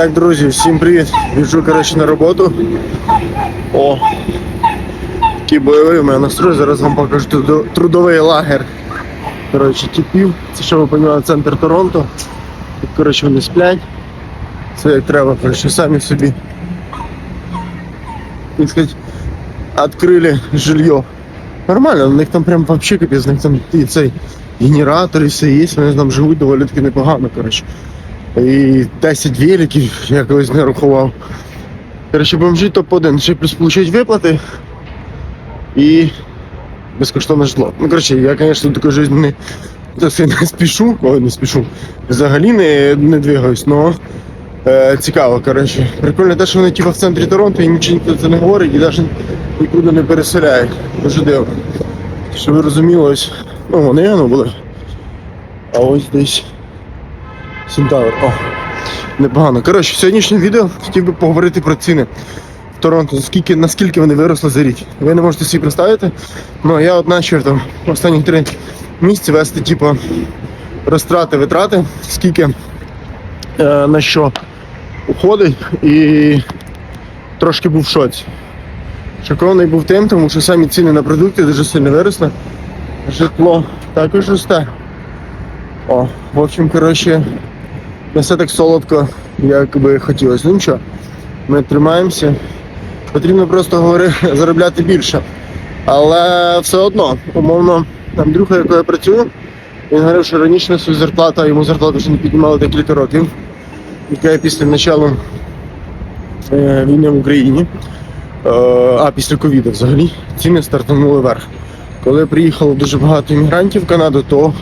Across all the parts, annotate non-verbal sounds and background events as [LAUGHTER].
Так, друзі, всім привіт. Біжу, коротше, на роботу. О, який бойовий у мене настрой. Зараз вам покажу трудовий лагер. Коротше, типів. Це що ви розуміли, центр Торонто. Тут, коротше, вони сплять. Це як треба, коротше, самі собі. Так сказати, відкрили жилье. Нормально, у них там прям вообще капець, у них там і цей генератор і все є, вони там живуть доволі таки непогано, коротше. І 10 великів я колись не рахував. Коротше, бомжі топ-1, ще плюс получать виплати і безкоштовне житло. Ну, коротше, я, звісно, такої житті не, не спішу, ой, не спішу. Взагалі не, не двигаюсь, але е, цікаво, коротше. Прикольно те, що вони типу, в центрі Торонто і нічого ніхто це не говорить і навіть нікуди не переселяють. Дуже дивно. Щоб ви розуміли, ось, ну вони ну, були. А ось десь. Сінтавр. О, непогано. Коротше, сьогоднішнє відео хотів би поговорити про ціни в Торонто. Скільки, наскільки вони виросли за рік. Ви не можете собі представити. Ну я от начав там останні три місяці вести, типу, розтрати, витрати, скільки е, на що уходить і трошки був в шоці. Шокований був тим, тому що самі ціни на продукти дуже сильно виросли. Житло також росте. О, в общем, коротше, не все так солодко, як би хотілося. Ну нічого, ми тримаємося. Потрібно просто говори, [LAUGHS] заробляти більше. Але все одно, умовно, Андрюха, якою я працюю, він говорив, що раніше свою зарплату, йому зарплату ще не піднімали декілька років, яка після початку е, війни в Україні, е, а після ковіду взагалі, ціни стартанули вверх. Коли приїхало дуже багато іммігрантів в Канаду, то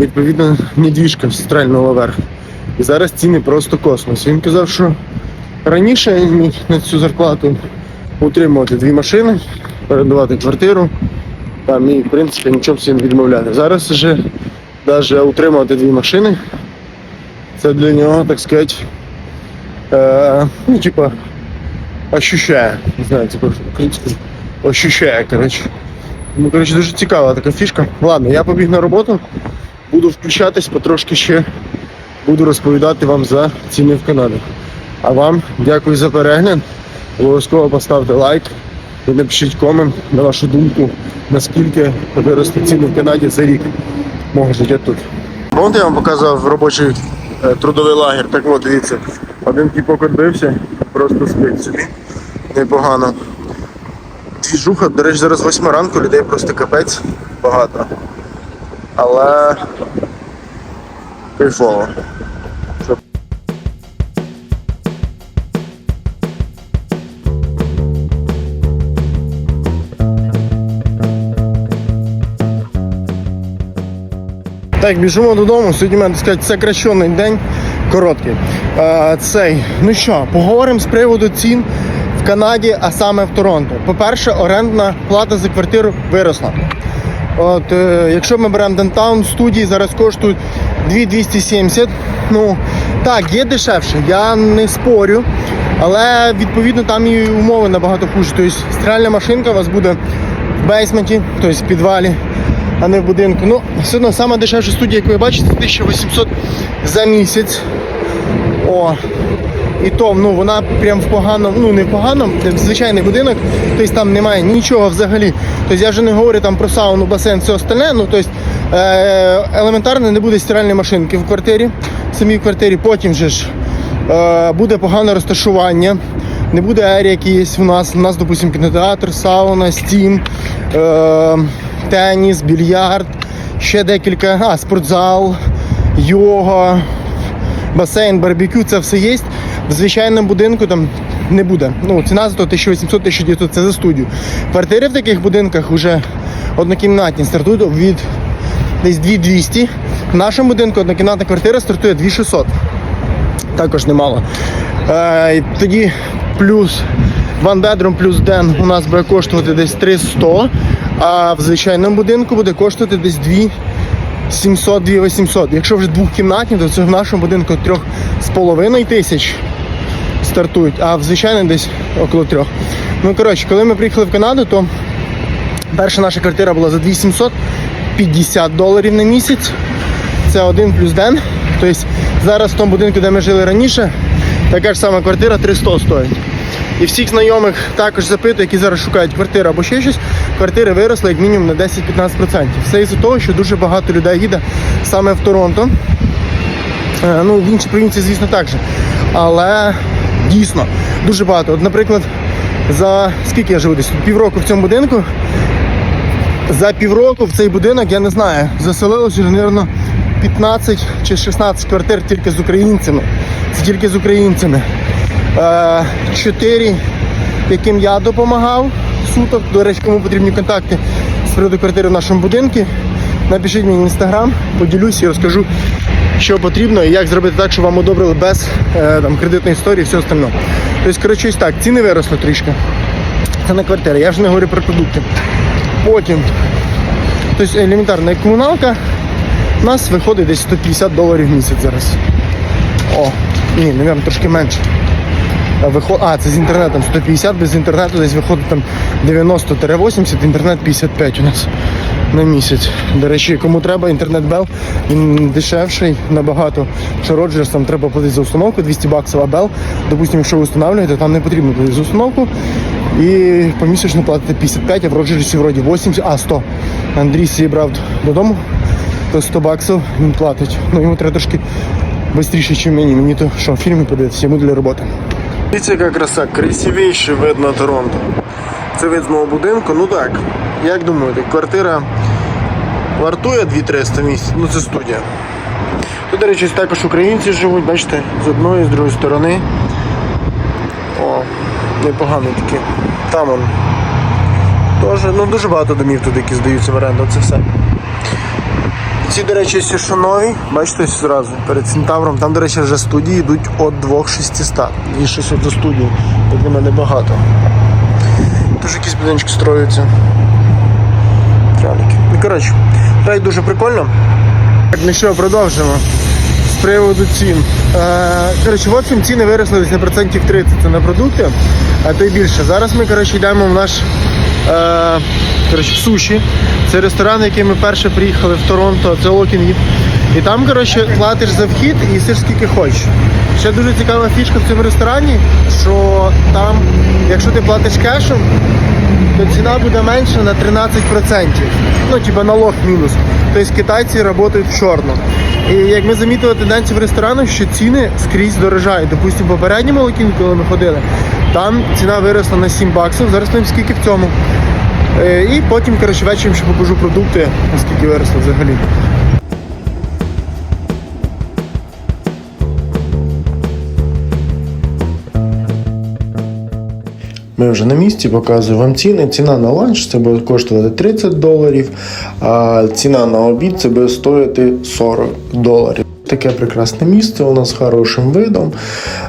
відповідно недвіжка стрельнула вверх. І зараз ціни просто космос. Він казав, що раніше міг на цю зарплату утримувати дві машини, передавати квартиру. Там і в принципі нічого не відмовляти. Зараз вже навіть утримувати дві машини. Це для нього, так сказати, е, ну, типа, ощущає. Не знаю, це українською. Ощущає, коротше. Ну, коротше, дуже цікава така фішка. Ладно, я побіг на роботу, буду включатись, потрошки ще буду розповідати вам за ціни в Канаді. А вам дякую за перегляд. Обов'язково поставте лайк і напишіть комент на вашу думку, наскільки виросли ціни в Канаді за рік мого життя тут. Вон я вам показав робочий е, трудовий лагер. Так от дивіться, один тіпок відбився, просто спить собі. Непогано. Двіжуха, до речі, зараз 8 ранку, людей просто капець багато. Але кайфово. Так, біжимо додому. Сьогодні мене так сказати, сокращений день, короткий. Е, цей, ну що, поговоримо з приводу цін в Канаді, а саме в Торонто. По-перше, орендна плата за квартиру виросла. От, е, якщо ми беремо Дентаун студії, зараз коштують 2270. Ну, так, є дешевше, я не спорю. Але відповідно там і умови набагато хуже. Тобто стиральна машинка у вас буде в бейсменті, тобто в підвалі, а не в будинку. Ну, все одно найдешевша дешевша студія, яку ви бачите, 1800 за місяць. О, і то ну, вона прям в поганому, ну не в поганому, це звичайний будинок, тобто там немає нічого взагалі. Тобто я вже не говорю там про сауну, басейн, все остальне. Ну, тобто, е, елементарно не буде стиральної машинки в квартирі, в самій квартирі, потім же ж е, буде погане розташування. Не буде аерії, є у нас. У нас, допустимо, кінотеатр, сауна, стім, е, теніс, більярд, ще декілька, а, спортзал, йога, басейн, барбекю, це все є. В звичайному будинку там не буде. Ну, ціна за то 1800-1900 це за студію. Квартири в таких будинках вже однокімнатні стартують від десь 2200. В нашому будинку однокімнатна квартира стартує 2600. Також немало. Е, тоді плюс bedroom плюс ден у нас буде коштувати десь 300, а в звичайному будинку буде коштувати десь 2 700 2800. Якщо вже двохкімнатні, то це в нашому будинку трьох з половиною тисяч стартують, а в звичайному десь около трьох. Ну коротше, коли ми приїхали в Канаду, то перша наша квартира була за 2750 доларів на місяць. Це один плюс ден. Тобто Зараз в тому будинку, де ми жили раніше, така ж сама квартира 300 стоїть. І всіх знайомих також запитую, які зараз шукають квартиру або ще щось, квартири виросли як мінімум на 10-15%. Все із-за того, що дуже багато людей їде саме в Торонто. Е, Ну, в інші провінції, звісно, так же. Але дійсно дуже багато. От, наприклад, за скільки я живу десь півроку в цьому будинку. За півроку в цей будинок, я не знаю, заселилося мабуть, 15 чи 16 квартир тільки з українцями. Це тільки з українцями. Е, Чотири, яким я допомагав суток. До речі, кому потрібні контакти з приводу квартири в нашому будинку. Напишіть мені інстаграм, поділюсь і розкажу, що потрібно і як зробити так, щоб вам одобрили без е, там, кредитної історії і все остальне. Тобто, коротше, так, ціни виросли трішки. Це на квартири. Я вже не говорю про продукти. Потім, тобто елементарна комуналка у нас виходить десь 150 доларів в місяць зараз. О, ні, мабуть, трошки менше. А, це з інтернетом 150, без інтернету десь виходить там 90-80, інтернет 55 у нас на місяць. До речі, кому треба інтернет Bell, він дешевший набагато. Що Роджерс там треба платити за установку 200 баксів, а Bell, допустимо, якщо ви встановлюєте, там не потрібно платити за установку. І помісячно платите 55, а в Роджерсі вроді 80, а 100. Андрій свій брав додому, то 100 баксів він платить. Ну йому треба трошки швидше, ніж мені. Мені то що, фільми подивитися, йому для роботи. Дивіться, яка краса, красивіший вид на Торонто. Це вид з мого будинку. Ну так, як думаєте, квартира вартує 2300 місяць? Ну це студія. Тут, до речі, також українці живуть, бачите, з одної, з другої сторони. О, непогано такі. Там он. Тоже, ну дуже багато домів тут, які здаються в оренду, це все. Ці, до речі, всі що нові, бачите, ось зразу перед Центавром. Там, до речі, вже студії йдуть від 2600. І щось за студію. Як на мене багато. Тут якісь будиночки строюються. Коротше, рай дуже прикольно. Так, ну що, продовжимо. З приводу цін. Е, коротше, в общем, ціни виросли десь на процентів 30 це на продукти, а то й більше. Зараз ми коротше, йдемо в наш е, коротше, в суші. Це ресторан, який ми перше приїхали в Торонто, це Локінгід. І там, коротше, платиш за вхід і їсиш скільки хочеш. Ще дуже цікава фішка в цьому ресторані, що там, якщо ти платиш кешем, то ціна буде менша на 13%. Ну, типа налог мінус. Тобто китайці працюють в чорно. І як ми замітили тенденцію в ресторанах, що ціни скрізь дорожають. Допустимо, в попередньому локінку, коли ми ходили, там ціна виросла на 7 баксів, зараз не скільки в цьому. Е, І потім, коротше, вечором ще покажу продукти, наскільки виросло взагалі. Ми вже на місці показую вам ціни. Ціна на ланч це буде коштувати 30 доларів, а ціна на обід це буде стоїти 40 доларів. Таке прекрасне місце у нас з хорошим видом.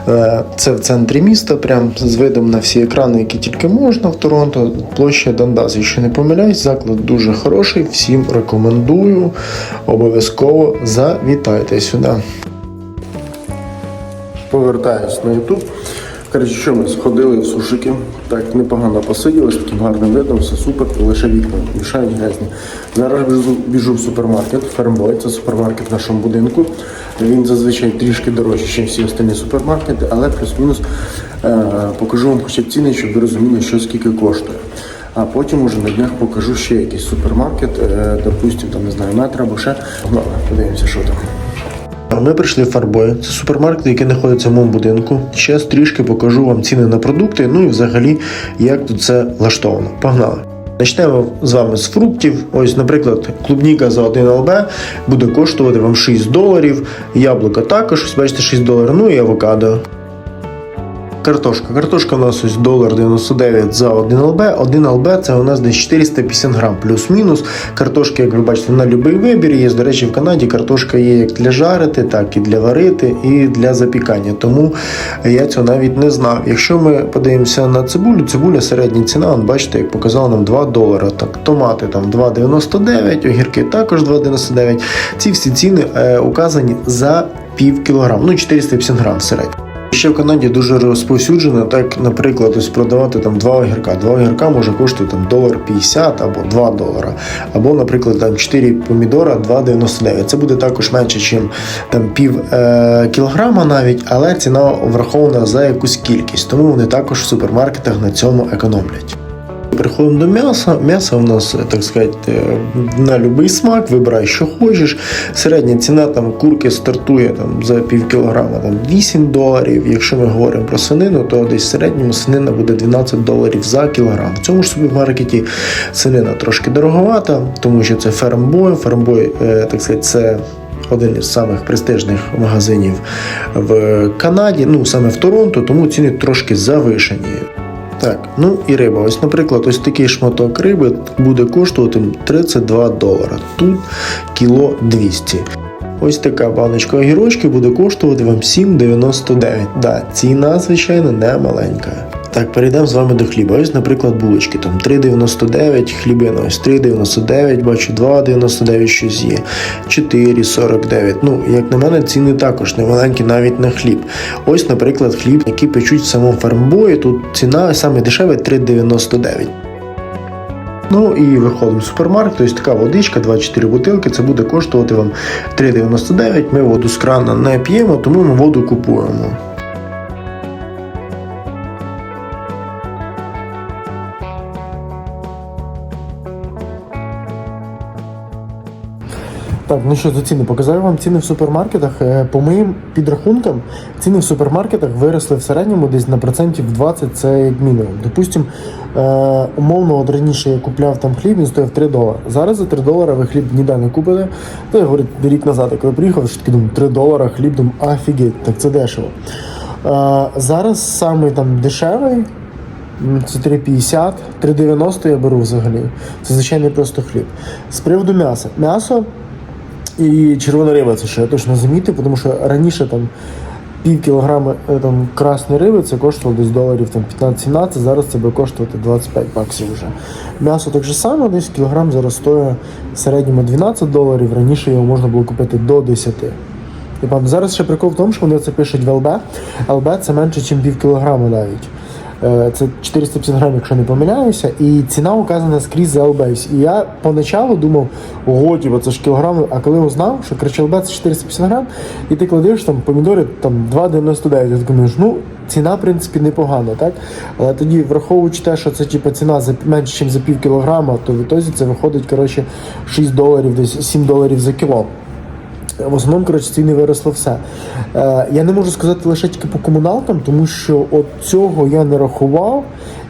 Е, Це в центрі міста, прям з видом на всі екрани, які тільки можна в Торонто. Площа Дандаз, якщо не помиляюсь, заклад дуже хороший. Всім рекомендую. Обов'язково завітайте сюди. Повертаюсь на YouTube. Коротше, що ми сходили в сушики, так непогано посиділи, з таким гарним видом, все супер, лише вікна мішають грязні. Зараз біжу, біжу в супермаркет, Фермбой, це супермаркет в нашому будинку. Він зазвичай трішки дорожчий, ніж всі остальні супермаркети, але плюс-мінус е, покажу вам хоча б ціни, щоб ви розуміли, що скільки коштує. А потім уже на днях покажу ще якийсь супермаркет, е, допустим, там не знаю, метро або ще. Погнали, подивимося, що там. Ми прийшли в Фарбой. Це супермаркет, який знаходиться в моєму будинку. Ще трішки покажу вам ціни на продукти, ну і взагалі, як тут це влаштовано. Погнали! Почнемо з вами з фруктів. Ось, наприклад, клубніка за 1 ЛБ буде коштувати вам 6 доларів, яблука також, бачите, 6 доларів, ну і авокадо. Картошка. Картошка у нас ось долар 99 за 1 ЛБ. 1 ЛБ це у нас десь 450 грам плюс-мінус. Картошки, як ви бачите, на будь-який вибір є. До речі, в Канаді картошка є як для жарити, так і для варити, і для запікання. Тому я цього навіть не знав. Якщо ми подивимося на цибулю, цибуля середня ціна, он, бачите, як показала нам 2 долари. Так, томати там 2,99, огірки також 2,99. Ці всі ціни е, указані за пів кілограм, ну 450 грам середньо. Ще в Канаді дуже розповсюджено, так, наприклад, ось продавати там два огірка. Два огірка може коштувати там долар 50 або 2 долара. Або, наприклад, там 4 помідора 2,99. Це буде також менше, ніж там пів е, кілограма навіть, але ціна врахована за якусь кількість. Тому вони також в супермаркетах на цьому економлять. Переходимо до м'яса. М'ясо у нас, так сказати, на будь-який смак, вибирай, що хочеш. Середня ціна там курки стартує там, за пів кілограма там, 8 доларів. Якщо ми говоримо про свинину, то десь в середньому свинина буде 12 доларів за кілограм. В цьому ж супермаркеті свинина трошки дороговата, тому що це фермбой. Фермбой, е, так сказати, це. Один із самих престижних магазинів в Канаді, ну саме в Торонто, тому ціни трошки завишені. Так, ну і риба. Ось, наприклад, ось такий шматок риби буде коштувати 32 долара. Тут кіло 200. Ось така баночка огірочки буде коштувати вам 7,99. Да, ціна, звичайно, не маленька. Так, перейдемо з вами до хліба. Ось, наприклад, булочки там 3,99, хлібина ось 3,99, бачу 2,99 щось є, 4,49. Ну, як на мене, ціни також не маленькі навіть на хліб. Ось, наприклад, хліб, який печуть в самому фармбої, тут ціна саме дешева 3,99. Ну і виходимо в супермаркет, ось така водичка, 24 бутилки, це буде коштувати вам 3,99. Ми воду з крана не п'ємо, тому ми воду купуємо. Так, ну що за ціни? Показаю вам ціни в супермаркетах. Е, По моїм підрахункам, ціни в супермаркетах виросли в середньому десь на процентів 20, це як мінімум. Допустим, е, умовно, от раніше я купляв там хліб, він стояв 3 долари. Зараз за 3 долари ви хліб ніде не купите. То я говорю, рік назад, коли приїхав, що таки думаю, 3 долара хліб, думаю, офігеть, так це дешево. Е, Зараз самий там дешевий. Це 3,50, 3,90 я беру взагалі. Це звичайний просто хліб. З приводу м'яса. М'ясо і червона риба, це ще я точно замітив, тому що раніше там пів кілограма е, там, красної риби це коштувало десь доларів там, 15-17, зараз це буде коштувати 25 баксів вже. М'ясо так же само, десь кілограм зараз стоїть в середньому 12 доларів, раніше його можна було купити до 10. І пам, зараз ще прикол в тому, що вони це пишуть в ЛБ. ЛБ це менше, ніж пів кілограма навіть. Е, Це 450 грамів, якщо не помиляюся, і ціна указана скрізь за ЛБ. І я поначалу думав, ого, типу, це ж кілограми, а коли узнав, що коротше, ЛБ це 450 грам, і ти кладеш там помідори там 2,99, ти думаєш, ну ціна, в принципі, непогана, так? Але тоді, враховуючи те, що це типу, ціна за менше, ніж за пів кілограма, то в ітозі це виходить коротше, 6 доларів, десь 7 доларів за кіло. В основному, коротше, ціни виросло все. Е, я не можу сказати лише тільки по комуналкам, тому що от цього я не рахував.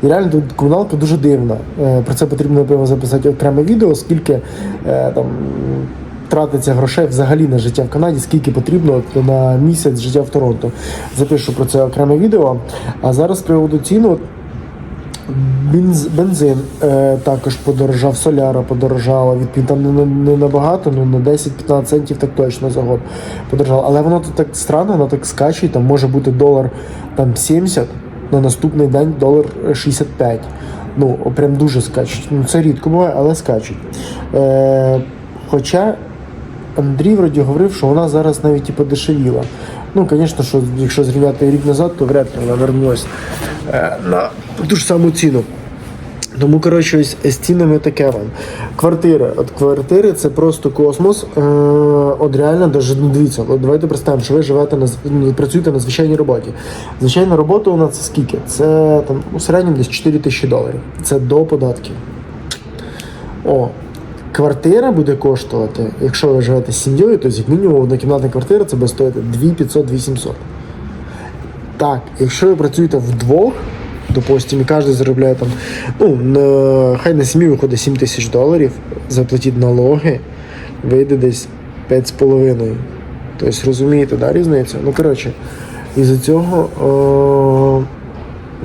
І реально комуналка дуже дивна. Е, про це потрібно напевно записати окреме відео, скільки е, там тратиться грошей взагалі на життя в Канаді, скільки потрібно на місяць життя в Торонто. Запишу про це окреме відео. А зараз з приводу ціну. Бензин е, також подорожав, соляра подорожала, відповідно там не, не набагато, ну на 10-15 центів так точно за год подорожало. Але воно тут так странно, воно так скаче, там може бути долар там 70, на наступний день долар 65. Ну, прям дуже скачуть. Ну, це рідко буває, але скачуть. Е, хоча Андрій вроді говорив, що вона зараз навіть і подешевіла. Ну, звісно, що якщо зрівняти рік назад, то вряд ли вона вернулась е, на ту ж саму ціну. Тому, коротше, ось з цінами таке вам. Квартири. От квартири це просто космос. Е, от реально, даже, ну, дивіться, от давайте представимо, що ви живете на ну, працюєте на звичайній роботі. Звичайна робота у нас це скільки? Це там у середньому десь 4 тисячі доларів. Це до податків. О, квартира буде коштувати, якщо ви живете з сім'єю, то як мінімум однокімнатна квартира це буде стоїти 2500-2700. Так, якщо ви працюєте вдвох, допустим, і кожен заробляє там, ну, на, хай на сім'ю виходить 7 тисяч доларів, заплатіть налоги, вийде десь 5,5. Тобто розумієте, да, різницю? Ну, коротше, із-за цього о,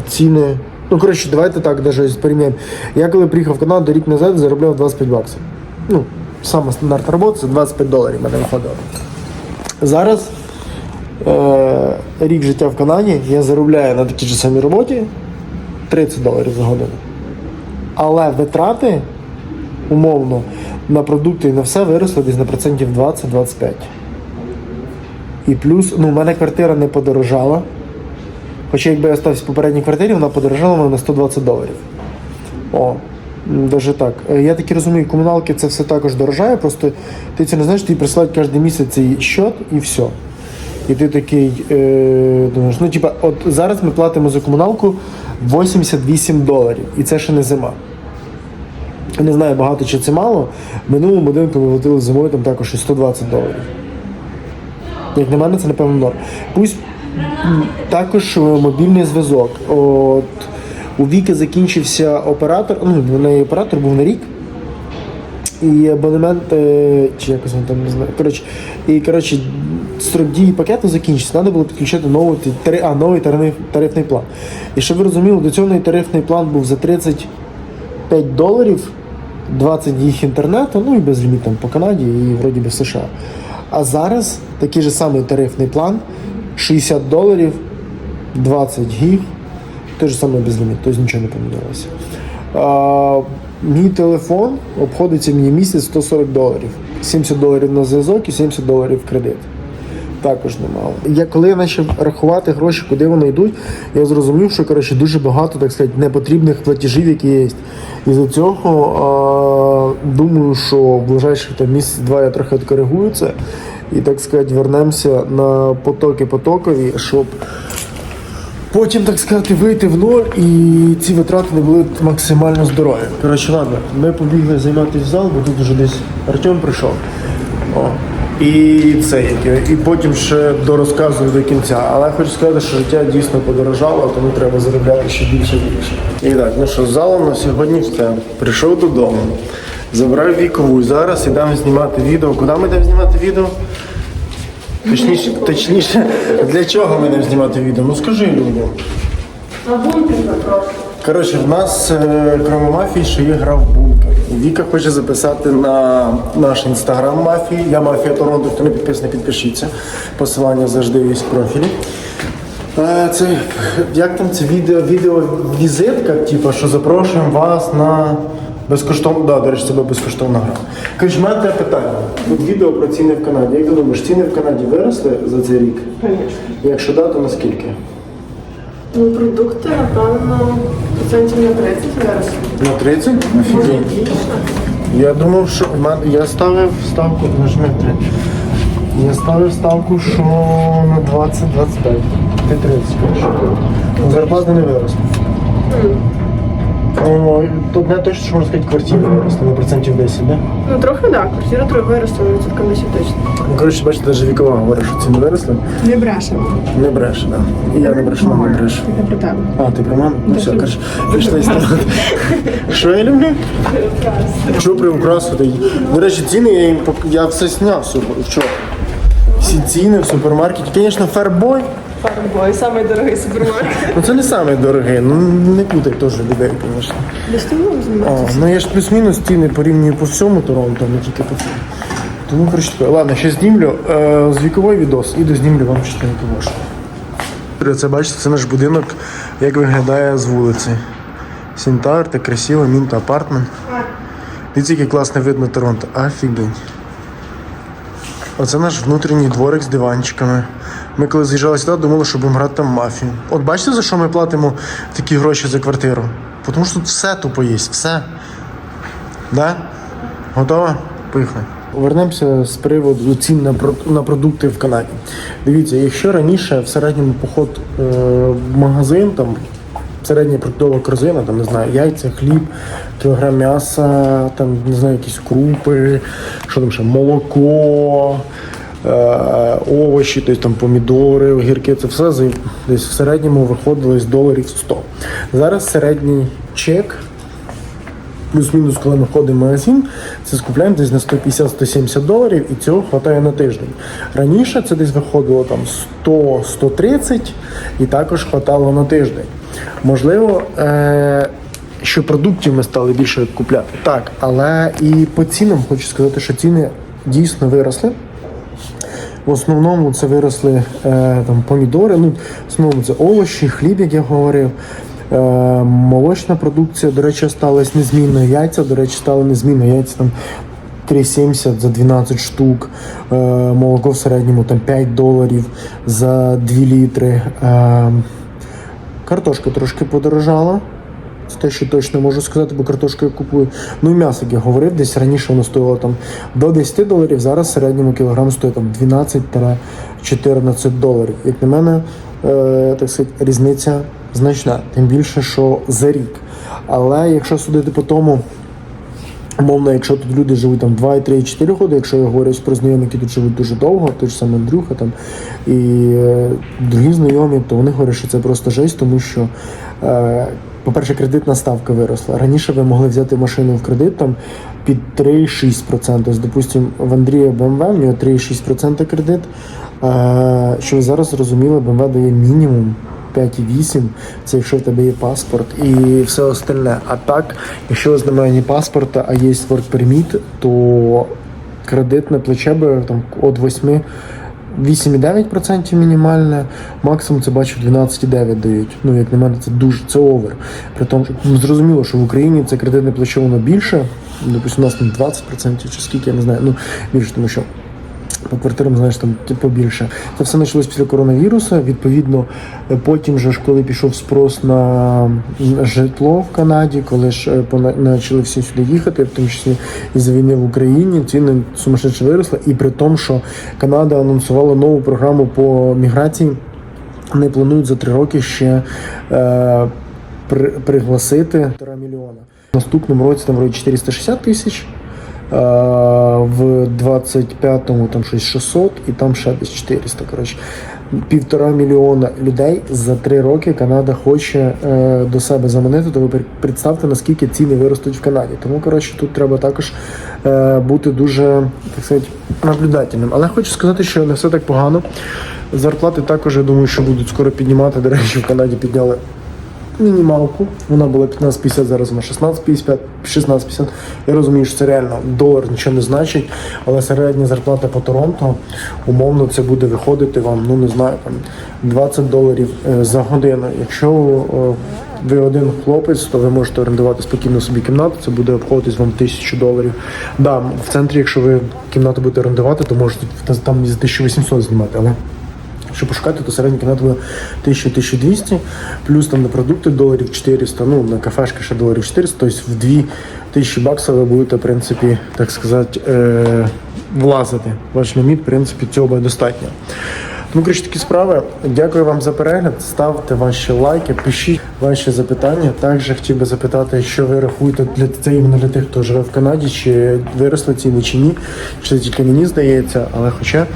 ціни. Ну, коротше, давайте так даже порівняємо. Я коли приїхав в Канаду рік назад, заробляв 25 баксів. Ну, саме стандартна робота це 25 доларів мене виходило. Зараз е, рік життя в Канаді я заробляю на такій ж самій роботі 30 доларів за годину. Але витрати, умовно, на продукти і на все виросли десь на процентів 20-25. І плюс, ну, в мене квартира не подорожала. Хоча якби я остався в попередній квартирі, вона подорожала мене на 120 доларів. О, даже так. Е, Я таки розумію, комуналки це все також дорожає, просто ти це не знаєш, тобі присилають кожен місяць цей счет і все. І ти такий е, думаєш, ну типа, от зараз ми платимо за комуналку 88 доларів, і це ще не зима. Не знаю багато чи це мало. Минулому будинку ми платили зимою там також і 120 доларів. Як на мене, це напевно норм. Пусть також е, мобільний зв'язок. От у Віки закінчився оператор, ну в неї оператор був на рік. І абонемент, е, чи якось він там не знаю. Коротше, і коротше, строк дії пакету закінчився. Треба було підключити новий, а, новий тариф, тарифний план. І щоб ви розуміли, до цього тарифний план був за 35 доларів, 20 їх інтернету, ну і без ліміт там по Канаді і вроді би США. А зараз такий же самий тарифний план 60 доларів, 20 гіг, той же самий безліміт, тобто нічого не помінялося. А, мій телефон обходиться мені місяць 140 доларів. 70 доларів на зв'язок і 70 доларів кредит. Також немало. Я коли я почав рахувати гроші, куди вони йдуть, я зрозумів, що коротше дуже багато, так сказати, непотрібних платежів, які є. І за цього а, думаю, що в ближайших місяць-два я трохи відкоригую це і так сказати, вернемося на потоки потокові, щоб потім, так сказати, вийти в ноль і ці витрати не були максимально здорові. Коротше, ладно, ми побігли займатися в зал, бо тут вже десь Артем прийшов. О. І це яке. І потім ще дорозказую до кінця. Але я хочу сказати, що життя дійсно подорожало, тому треба заробляти ще більше і більше. І так, ну що, з залом на сьогодні все. Прийшов додому, забрав вікову. Зараз йдемо знімати відео. Куди ми йдемо знімати відео? Точніше, точніше, для чого ми йдемо знімати відео? Ну скажи людям. На бункер запрошую. Коротше, в нас, е, крім мафії, ще є гра в бункер. Віка хоче записати на наш інстаграм мафії. Я мафія Торонто, хто не підписаний, підпишіться. Посилання завжди є в профілі. Е, Це як там це відео, відео візитка, типу, що запрошуємо вас на безкоштовну. Да, до речі, це буде безкоштовна гра. Коротше, мене таке питання. Тут відео про ціни в Канаді. Як ти думаєш, ціни в Канаді виросли за цей рік? Звісно. Якщо да, то наскільки? Ну, продукти, напевно, процентів на 30 зараз. На 30? Офігеть. Я думав, що в мене я ставив ставку, нажми три. Я ставив ставку, що на 20-25. Ти 30 скажеш. Зарплата не виросла. О, тут не точно, що можна сказати, квартира виросла на процентів 10, да? Ну, трохи так, квартира трохи виросла, на відсоткам 10 точно. Ну, коротше, бачите, навіть вікова говорить, що ціни виросли. Не брешемо. Не бреше, да. І я не брешу, мама не бреше. Це про тебе. А, ти про мене? Ну все, коротше, пішли ставити. Що я люблю? Що приукрасити? До речі, ціни я їм я все зняв супер. Вчора. Всі ціни в супермаркеті. Звісно, фербой. Фарбой, самий дорогий супермаркет. Ну це не самий дорогий, ну не путай теж людей, звісно. Десь ти можеш знімати? Ну я ж плюс-мінус ціни порівнюю по всьому Торонто, не тільки по цьому. Тому коротше таке. Ладно, ще знімлю е, з віковий відос і дознімлю вам частинку вашу. Це бачите, це наш будинок, як виглядає з вулиці. Сінтар, так красиво, мінта апартмент. Дивіться, який класний вид на Торонто. Офігень. Оце наш внутрішній дворик з диванчиками. Ми коли заїжджали сюди, думали, що будемо грати там мафію. От бачите, за що ми платимо такі гроші за квартиру? Тому що тут все тупо є, все. Да? Готова? Поїхали. Вернемося з приводу цін на, на продукти в Канаді. Дивіться, якщо раніше в середньому поход е, в магазин, там середня продуктова корзина, там не знаю, яйця, хліб, кілограм м'яса, там не знаю, якісь крупи, що там ще, молоко, овочі, тобто там помідори, огірки, це все десь в середньому виходило з доларів 100. Зараз середній чек плюс-мінус, коли ми ходимо в магазин, це скупляємо десь на 150-170 доларів, і цього вистачає на тиждень. Раніше це десь виходило там 100-130 і також вистачало на тиждень. Можливо, е- що продуктів ми стали більше купляти. Так, але і по цінам хочу сказати, що ціни дійсно виросли. В основному це виросли е, там помідори. Ну, в основному це овочі, хліб, як я говорив. Е, молочна продукція, до речі, сталася незмінною. Яйця, до речі, стали незмінно. Яйця там 3,70 за 12 штук. Е, молоко в середньому там 5 доларів за 2 літри. Картошка трошки подорожала. Це те, що точно можу сказати, бо картошку я купую. Ну і м'ясо, як я говорив, десь раніше воно стоїло там до 10 доларів, зараз в середньому кілограм стоїть там 12-14 доларів. Як на мене, е, так сказати, різниця значна. Тим більше, що за рік. Але якщо судити по тому, Умовно, якщо тут люди живуть там 2, 3, 4 роки, якщо я говорю про знайомі, які тут живуть дуже довго, той ж саме Андрюха там і е, другі знайомі, то вони говорять, що це просто жесть, тому що, е, по-перше, кредитна ставка виросла. Раніше ви могли взяти машину в кредит там під 3,6%. Тобто, допустим, в Андрія BMW, в нього 3,6% кредит. Е, що ви зараз зрозуміли, BMW дає мінімум 5,8, це якщо в тебе є паспорт і все остальне. А так, якщо у вас немає ні паспорта, а є work permit, то кредитне плече би там від 8 8,9% мінімальне, максимум це бачу 12,9 дають. Ну, як на мене, це дуже це овер. При тому, що ну, зрозуміло, що в Україні це кредитне плече воно більше. Допустимо, у нас там 20% чи скільки, я не знаю. Ну, більше, тому що по квартирам, знаєш, там типу більше. Це все почалось після коронавірусу. Відповідно, е, потім же ж, коли пішов спрос на житло в Канаді, коли ж е, почали всі сюди їхати, в тому числі із війни в Україні, ціни сумасшедше виросли. І при тому, що Канада анонсувала нову програму по міграції. Вони планують за три роки ще е, при, пригласити півтора мільйона. В наступному році там вроді 460 тисяч. В 25-му там щось 600 і там ще десь 400. Коротше, півтора мільйона людей за три роки Канада хоче е, до себе заманити. То ви представте, наскільки ціни виростуть в Канаді. Тому коротше, тут треба також е, бути дуже так сказати, наблюдательним. Але хочу сказати, що не все так погано. Зарплати також, я думаю, що будуть скоро піднімати. До речі, в Канаді підняли мінімалку. Вона була 15,50, зараз вона 16,55, 16,50. Я розумію, що це реально долар нічого не значить, але середня зарплата по Торонто, умовно, це буде виходити вам, ну не знаю, там 20 доларів е, за годину. Якщо е, ви один хлопець, то ви можете орендувати спокійно собі кімнату, це буде обходитись вам тисячу доларів. Да, в центрі, якщо ви кімнату будете орендувати, то можете там за 1800 знімати, але Якщо пошукати, то середня кімната буде 1000-1200, плюс там на продукти доларів 400, ну на кафешки ще доларів 400, тобто в 2000 баксів ви будете, в принципі, так сказати, е- влазити. Ваш ліміт, в принципі, цього достатньо. Тому, коротше, такі справи. Дякую вам за перегляд. Ставте ваші лайки, пишіть ваші запитання. Також хотів би запитати, що ви рахуєте для це іменно для тих, хто живе в Канаді, чи виросли ціни чи ні. Чи це тільки мені здається, але хоча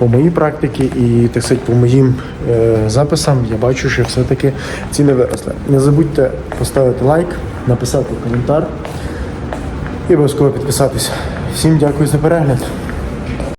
по моїй практиці і так сказати, по моїм е, записам я бачу, що все-таки ціни виросли. Не забудьте поставити лайк, написати коментар і обов'язково підписатися. Всім дякую за перегляд.